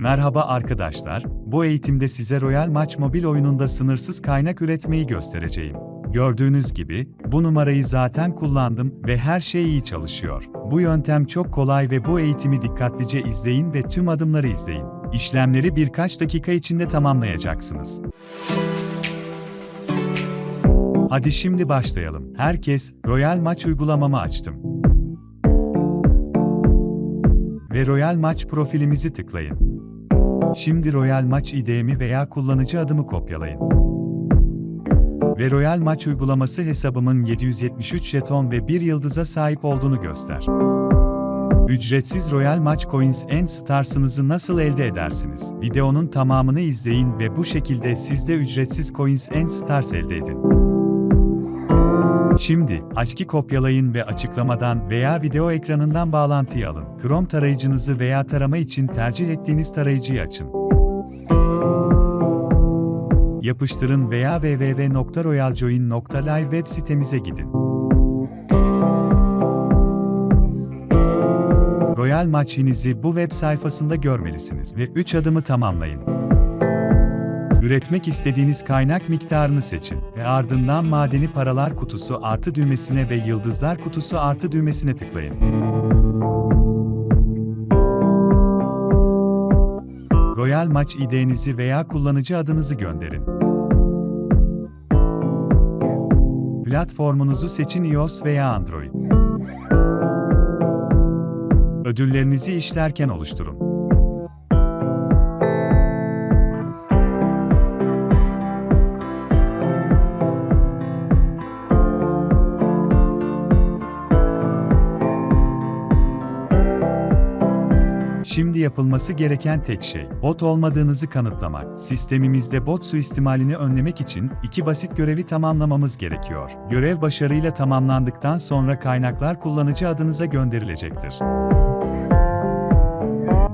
Merhaba arkadaşlar, bu eğitimde size Royal Maç mobil oyununda sınırsız kaynak üretmeyi göstereceğim. Gördüğünüz gibi, bu numarayı zaten kullandım ve her şey iyi çalışıyor. Bu yöntem çok kolay ve bu eğitimi dikkatlice izleyin ve tüm adımları izleyin. İşlemleri birkaç dakika içinde tamamlayacaksınız. Hadi şimdi başlayalım. Herkes, Royal Maç uygulamamı açtım. Ve Royal Maç profilimizi tıklayın. Şimdi Royal Maç ID'mi veya kullanıcı adımı kopyalayın. Ve Royal Maç uygulaması hesabımın 773 jeton ve 1 yıldıza sahip olduğunu göster. Ücretsiz Royal Maç Coins and Stars'ınızı nasıl elde edersiniz? Videonun tamamını izleyin ve bu şekilde siz de ücretsiz Coins and Stars elde edin. Şimdi, açki kopyalayın ve açıklamadan veya video ekranından bağlantıyı alın. Chrome tarayıcınızı veya tarama için tercih ettiğiniz tarayıcıyı açın. Yapıştırın veya www.royaljoin.live web sitemize gidin. Royal Maçinizi bu web sayfasında görmelisiniz ve 3 adımı tamamlayın. Üretmek istediğiniz kaynak miktarını seçin ve ardından madeni paralar kutusu artı düğmesine ve yıldızlar kutusu artı düğmesine tıklayın. Royal Maç ID'nizi veya kullanıcı adınızı gönderin. Platformunuzu seçin iOS veya Android. Ödüllerinizi işlerken oluşturun. Şimdi yapılması gereken tek şey, bot olmadığınızı kanıtlamak. Sistemimizde bot suistimalini önlemek için iki basit görevi tamamlamamız gerekiyor. Görev başarıyla tamamlandıktan sonra kaynaklar kullanıcı adınıza gönderilecektir.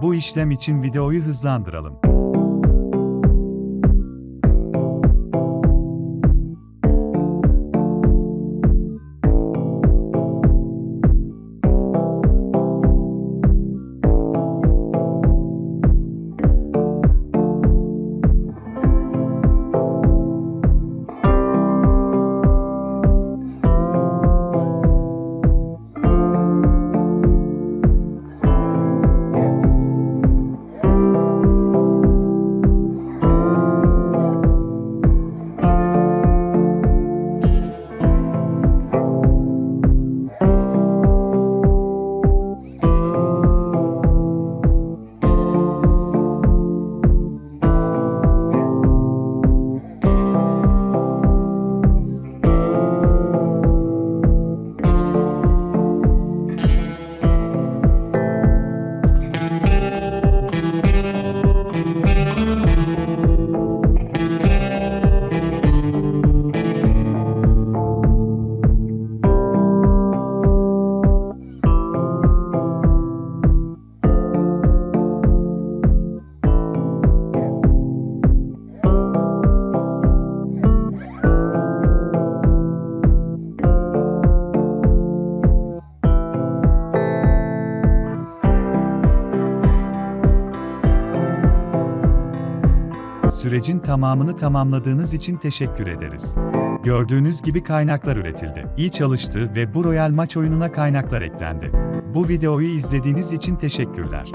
Bu işlem için videoyu hızlandıralım. Sürecin tamamını tamamladığınız için teşekkür ederiz. Gördüğünüz gibi kaynaklar üretildi. İyi çalıştı ve bu Royal Maç oyununa kaynaklar eklendi. Bu videoyu izlediğiniz için teşekkürler.